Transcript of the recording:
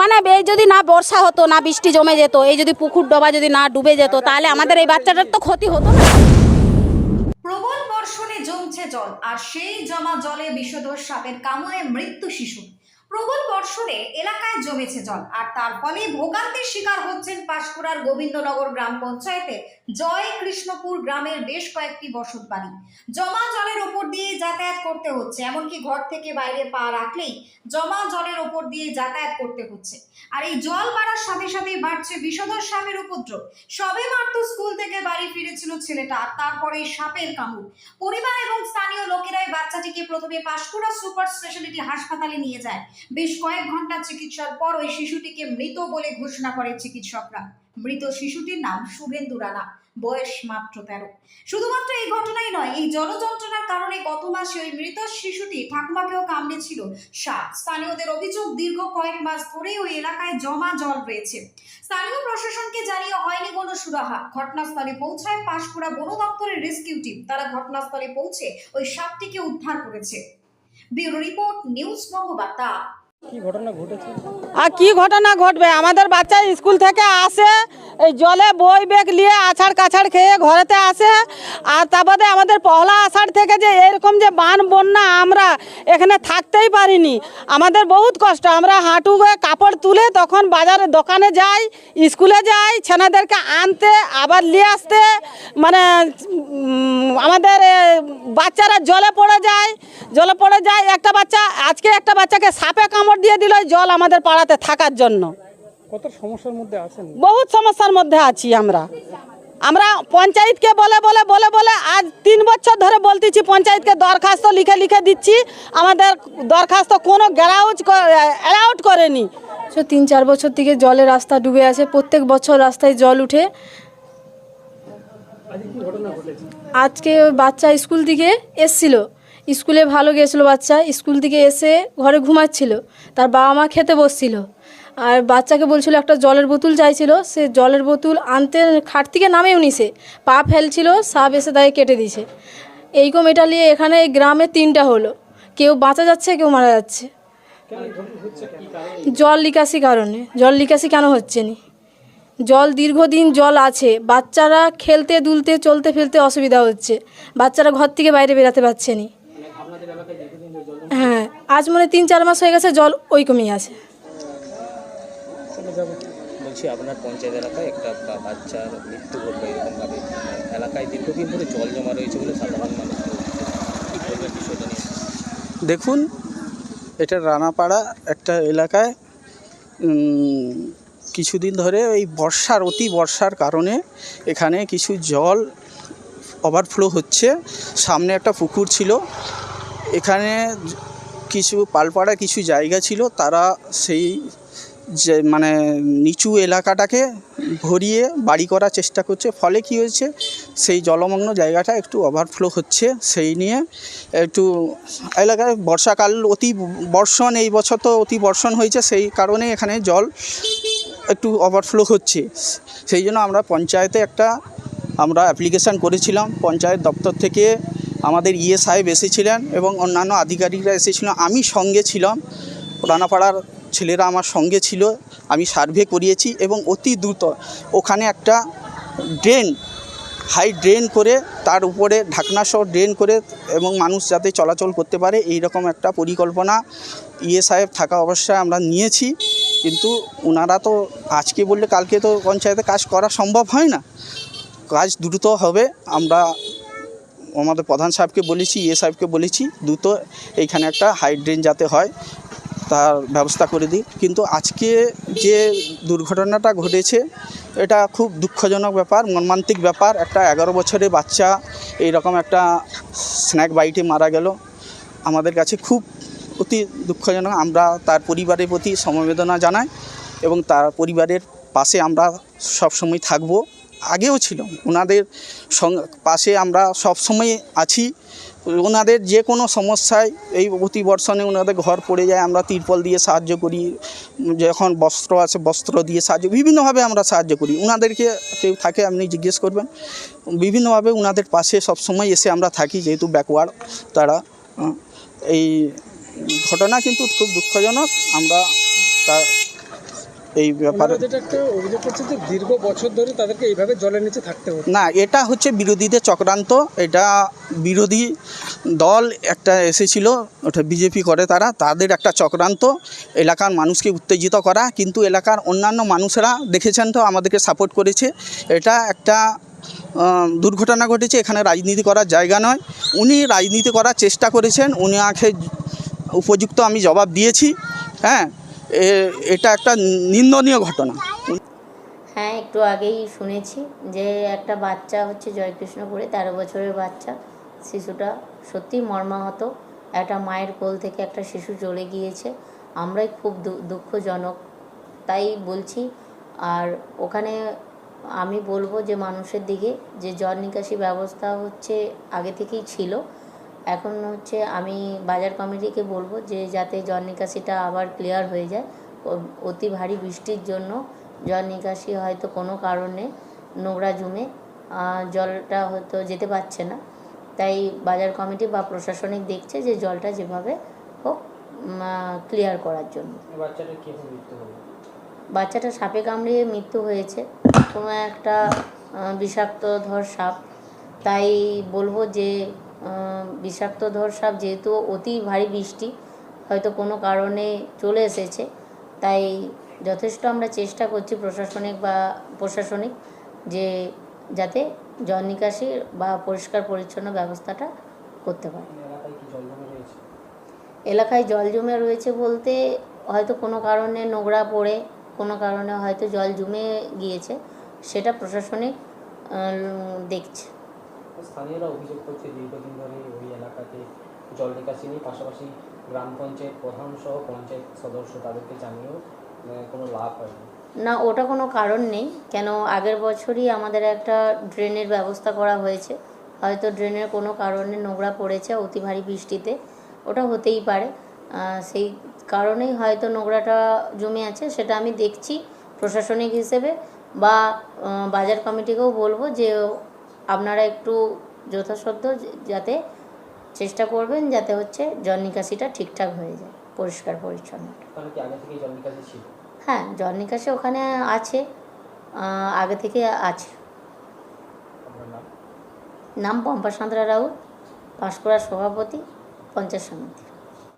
মানে এই যদি না বর্ষা হতো, না বৃষ্টি জমে যেত, এই যদি পুকুর ডোবা যদি না ডুবে যেত, তাহলে আমাদের এই বাচ্চাটার তো ক্ষতি হতো না। প্রবল বর্ষণে জমছে জল, আর সেই জমা জলে বিষধর সাপের কামড়ে মৃত্যু শিশু। প্রবল বর্ষণে এলাকায় জমেছে জল, আর তার ফলে ভোগান্তির শিকার হচ্ছেন পাঁশকুড়ার গোবিন্দনগর গ্রাম পঞ্চায়েতে জয় কৃষ্ণপুর গ্রামের বেশ কয়েকটি বসত বাড়ি। জমা জলের ওপর দিয়ে যাতায়াত করতে হচ্ছে, এমনকি ঘর থেকে বাইরে পা রাখলেই জমা জলের ওপর দিয়ে যাতায়াত করতে হচ্ছে। আর এই জল বাড়ার সাথে সাথে বাড়ছে বিষধর সাপের উপদ্রব। সবে মাত্র স্কুল থেকে বাড়ি ফিরেছিল ছেলেটা, আর তারপরে সাপের কামড়। পরিবার এবং স্থানীয় লোকেরাই বাচ্চাটিকে প্রথমে পাঁশকুড়া সুপার স্পেশালিটি হাসপাতালে নিয়ে যায়। বেশ কয়েক ঘণ্টা চিকিৎসার পর ওই শিশুটিকে মৃত বলে ঘোষণা করে চিকিৎসকরা। মৃত শিশুটির নাম শুভেন্দু রানা। বয়স মাত্র তেরো। শুধুমাত্র এই ঘটনাই নয়, এই জলযন্ত্রণার কারণে গত মাসে ওই মৃত শিশুটি ঠাকুমাকেও কামড়েছিল সাপ। স্থানীয়দের অভিযোগ দীর্ঘ কয়েক মাস ধরেই ওই এলাকায় জমা জল রয়েছে। স্থানীয় প্রশাসনকে জানিয়ে হয়নি কোনো সুরাহা। ঘটনাস্থলে পৌঁছায় পাঁশকুড়া বন দপ্তরের রেস্কিউ টিম। তারা ঘটনাস্থলে পৌঁছে ওই সাপটিকে উদ্ধার করেছে। Bureau report, news Bangabarta. আর কি ঘটনা ঘটবে? আমাদের বাচ্চা স্কুল থেকে আসে, এই জলে বই বেগ নিয়ে আছাড় কাছাড় খেয়ে ঘরেতে আসে। আর তারপরে আমাদের পহলা আষাঢ় থেকে যে এরকম যে বান, বন্যা আমরা এখানে থাকতেই পারিনি। আমাদের বহুত কষ্ট। আমরা হাঁটু হয়ে কাপড় তুলে তখন বাজারে দোকানে যাই, স্কুলে যাই, ছেলেদেরকে আনতে, আবার নিয়ে আসতে। মানে আমাদের বাচ্চারা জলে পড়ে যায়। জলে পড়ে যায়। একটা বাচ্চা, আজকে একটা বাচ্চাকে সাপে কামড় দিয়ে দিল জল আমাদের পাড়াতে থাকার জন্য। কত সমস্যার মধ্যে আছেন? বহুত সমস্যার মধ্যে আছি আমরা। আমরা পঞ্চায়েতকে বলে বলে বলে বলে আজ তিন বছর ধরে বলতেছি পঞ্চায়েতকে দরখাস্ত লিখে লিখে দিচ্ছি। আমাদের দরখাস্ত কোনো গ্যারাউজ অ্যালাউড করেনি। তো তিন চার বছর থেকে জলের রাস্তা ডুবে আছে প্রত্যেক বছর রাস্তায় জল উঠে। আজকে বাচ্চা স্কুল থেকে এসছিল। স্কুলে ভালো গেছিল বাচ্চা, স্কুল থেকে এসে ঘরে ঘুমাচ্ছিল। তার বাবা মা খেতে বসছিল। আর বাচ্চাকে বলছিল, একটা জলের বোতল চাইছিল। সে জলের বোতল আনতে খাট থেকে নামেও নিছে। পা ফেলছিল, সাপ এসে তাকে কেটে দিয়েছে এইরকম এটা নিয়ে এখানে গ্রামে তিনটা হলো। কেউ বাঁচা যাচ্ছে, কেউ মারা যাচ্ছে। জল নিকাশি কারণে। জল নিকাশি কেন হচ্ছে না? জল দীর্ঘদিন জল আছে। বাচ্চারা খেলতে, দুলতে, চলতে ফেলতে অসুবিধা হচ্ছে। বাচ্চারা ঘর থেকে বাইরে বেরাতে পারছে না। হ্যাঁ আজ মনে তিন চার মাস হয়ে গেছে জল ওই কমেই আছে। বলছি আপনার পঞ্চায়েত এলাকায় একটা বাচ্চার মৃত্যু ঘটলো এরকমভাবে। এলাকায় দীর্ঘদিন ধরে জল জমা রয়েছে বলে সাধারণ মানুষ দেখুন এটা রানাপাড়া একটা এলাকায় কিছুদিন ধরে এই বর্ষার অতি বর্ষার কারণে এখানে কিছু জল ওভারফ্লো হচ্ছে। সামনে একটা পুকুর ছিল এখানে কিছু পালপাড়া কিছু জায়গা ছিল, তারা সেই যে মানে নিচু এলাকাটাকে ভরিয়ে বাড়ি করার চেষ্টা করছে। ফলে কি হয়েছে, সেই জলমগ্ন জায়গাটা একটু ওভারফ্লো হচ্ছে। সেই নিয়ে একটু এলাকায় বর্ষাকাল অতি বর্ষণ, এই বছর তো অতি বর্ষণ হয়েছে, সেই কারণে এখানে জল একটু ওভারফ্লো হচ্ছে। সেই জন্য আমরা পঞ্চায়েতে একটা আমরা অ্যাপ্লিকেশান করেছিলাম। পঞ্চায়েত দপ্তর থেকে আমাদের ইয়ে সাহেব এসেছিলেন এবং অন্যান্য আধিকারিকরা এসেছিলেন আমি সঙ্গে ছিলাম। রানাপাড়ার ছেলেরা আমার সঙ্গে ছিল। আমি সার্ভে করিয়েছি এবং অতি দ্রুত ওখানে একটা ড্রেন, হাই ড্রেন করে তার উপরে ঢাকনাসহ ড্রেন করে এবং মানুষ যাতে চলাচল করতে পারে এই রকম একটা পরিকল্পনা ইয়ে সাহেব থাকা অবস্থায় আমরা নিয়েছি। কিন্তু ওনারা তো আজকে বললে কালকে তো পঞ্চায়েতে কাজ করা সম্ভব হয় না। কাজ দ্রুত হবে। আমরা আমাদের প্রধান সাহেবকে বলেছি ইয়ে সাহেবকে বলেছি, দ্রুত এইখানে একটা হাইড্রেন যাতে হয়, তার ব্যবস্থা করে দিই কিন্তু আজকে যে দুর্ঘটনাটা ঘটেছে, এটা খুব দুঃখজনক ব্যাপার, মর্মান্তিক ব্যাপার। একটা এগারো বছরের বাচ্চা এই রকম একটা স্ন্যাক বাইটে মারা গেল। আমাদের কাছে খুব অতি দুঃখজনক। আমরা তার পরিবারের প্রতি সমবেদনা জানাই এবং তার পরিবারের পাশে আমরা সবসময় থাকব। আগেও ছিল। ওনাদের পাশে আমরা সবসময় আছি। ওনাদের যে কোনো সমস্যায় এই অতিবর্ষণে ওনাদের ঘর পড়ে যায়, আমরা তিরপল দিয়ে সাহায্য করি, যখন বস্ত্র আছে বস্ত্র দিয়ে সাহায্য, বিভিন্নভাবে আমরা সাহায্য করি। ওনাদেরকে কেউ থাকে, আপনি জিজ্ঞেস করবেন। বিভিন্নভাবে ওনাদের পাশে সবসময় এসে আমরা থাকি, যেহেতু ব্যাকওয়ার্ড তারা এই ঘটনা কিন্তু খুব দুঃখজনক। আমরা তা এই ব্যাপারে অভিযোগ করছে যে দীর্ঘ বছর ধরে তাদেরকে এইভাবে জলের নিচে থাকতে হচ্ছে। না এটা হচ্ছে বিরোধীদের চক্রান্ত। এটা বিরোধী দল একটা এসেছিল ওটা বিজেপি করে তারা তাদের একটা চক্রান্ত। এলাকার মানুষকে উত্তেজিত করা কিন্তু এলাকার অন্যান্য মানুষেরা দেখেছেন তো আমাদেরকে সাপোর্ট করেছে। এটা একটা দুর্ঘটনা ঘটেছে এখানে রাজনীতি করার জায়গা নয়। উনি রাজনীতি করার চেষ্টা করেছেন উনি উনাকে উপযুক্ত আমি জবাব দিয়েছি। হ্যাঁ এটা একটা নিন্দনীয় ঘটনা। হ্যাঁ একটু আগেই শুনেছি যে একটা বাচ্চা হচ্ছে জয়কৃষ্ণপুরে, তেরো বছরের বাচ্চা। শিশুটা সত্যি মর্মাহত। একটা মায়ের কোল থেকে একটা শিশু চলে গিয়েছে। আমরাই খুব দুঃখজনক। তাই বলছি, আর ওখানে আমি বলব যে মানুষের দিকে যে জল নিকাশি ব্যবস্থা হচ্ছে আগে থেকেই ছিল এখন হচ্ছে আমি বাজার কমিটিকে বলব যে যাতে জল নিকাশিটা আবার ক্লিয়ার হয়ে যায়। অতি ভারী বৃষ্টির জন্য জল নিকাশি হয়তো কোনো কারণে নোংরা জমে জলটা হয়তো যেতে পারছে না। তাই বাজার কমিটি বা প্রশাসনিক দেখছে যে জলটা যেভাবে হোক ক্লিয়ার করার জন্য। বাচ্চাটা সাপে কামড়িয়ে মৃত্যু হয়েছে। কোনো একটা বিষাক্ত ধর সাপ। তাই বলব যে আহ, বিষাক্তধর সাপ যেহেতু অতি ভারী বৃষ্টি হয়তো কোনো কারণে চলে এসেছে তাই যথেষ্ট আমরা চেষ্টা করছি প্রশাসনিক বা প্রশাসনিক যে যাতে জল নিকাশি বা পরিষ্কার পরিচ্ছন্ন ব্যবস্থাটা করতে পারে। এলাকায় জল জমে রয়েছে? বলতে হয়তো কোনো কারণে নোংরা পড়ে কোনো কারণে হয়তো জল জমে গিয়েছে সেটা প্রশাসনিক দেখছে। স্থানীয়রা অভিযোগ করছে দীর্ঘদিন ধরে ওই এলাকাতে জল নিকাশি নেই। পাশাপাশি গ্রাম পঞ্চায়েত প্রধান সহ পঞ্চায়েত সদস্য তাদেরকে জানিয়েও কোনো লাভ হয়নি। না, ওটা কোনো কারণ নেই। কেন, আগের বছরই আমাদের একটা ড্রেনের ব্যবস্থা করা হয়েছে। হয়তো ড্রেনের কোনো কারণে নোংরা পড়েছে অতি ভারী বৃষ্টিতে। ওটা হতেই পারে। সেই কারণেই হয়তো নোংরাটা জমে আছে, সেটা আমি দেখছি প্রশাসনিক হিসেবে বা বাজার কমিটিকেও বলব যে আপনারা একটু যথাসাধ্য যাতে চেষ্টা করবেন যাতে হচ্ছে জল নিকাশিটা ঠিকঠাক হয়ে যায় পরিষ্কার পরিচ্ছন্ন। হ্যাঁ জল নিকাশি ওখানে আছে আগে থেকে আছে। নাম? নাম পম্পা সাঁতরা রাউত পাঁশকুড়ার সভাপতি পঞ্চায়েত সমিতি।